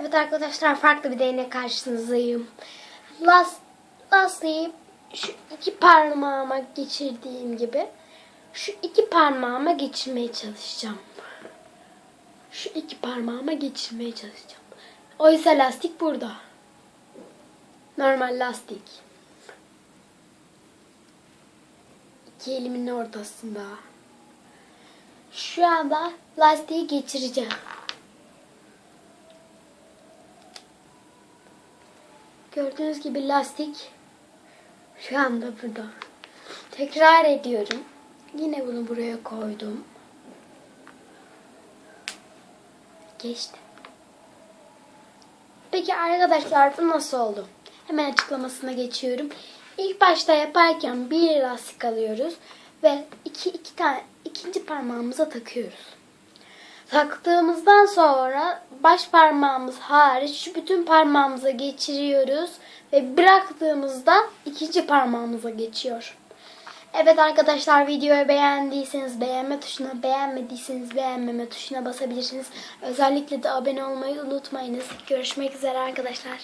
Evet arkadaşlar farklı bir deney karşınızdayım. Las, lastiği şu iki parmağıma geçirdiğim gibi şu iki parmağıma geçirmeye çalışacağım. Şu iki parmağıma geçirmeye çalışacağım. Oysa lastik burada. Normal lastik. İki elimin ortasında. Şu anda lastiği geçireceğim. Gördüğünüz gibi lastik şu anda burada. Tekrar ediyorum. Yine bunu buraya koydum. Geçti. Peki arkadaşlar bu nasıl oldu? Hemen açıklamasına geçiyorum. İlk başta yaparken bir lastik alıyoruz ve iki, iki tane ikinci parmağımıza takıyoruz. Taktığımızdan sonra baş parmağımız hariç bütün parmağımıza geçiriyoruz ve bıraktığımızda ikinci parmağımıza geçiyor. Evet arkadaşlar videoyu beğendiyseniz beğenme tuşuna, beğenmediyseniz beğenmeme tuşuna basabilirsiniz. Özellikle de abone olmayı unutmayınız. Görüşmek üzere arkadaşlar.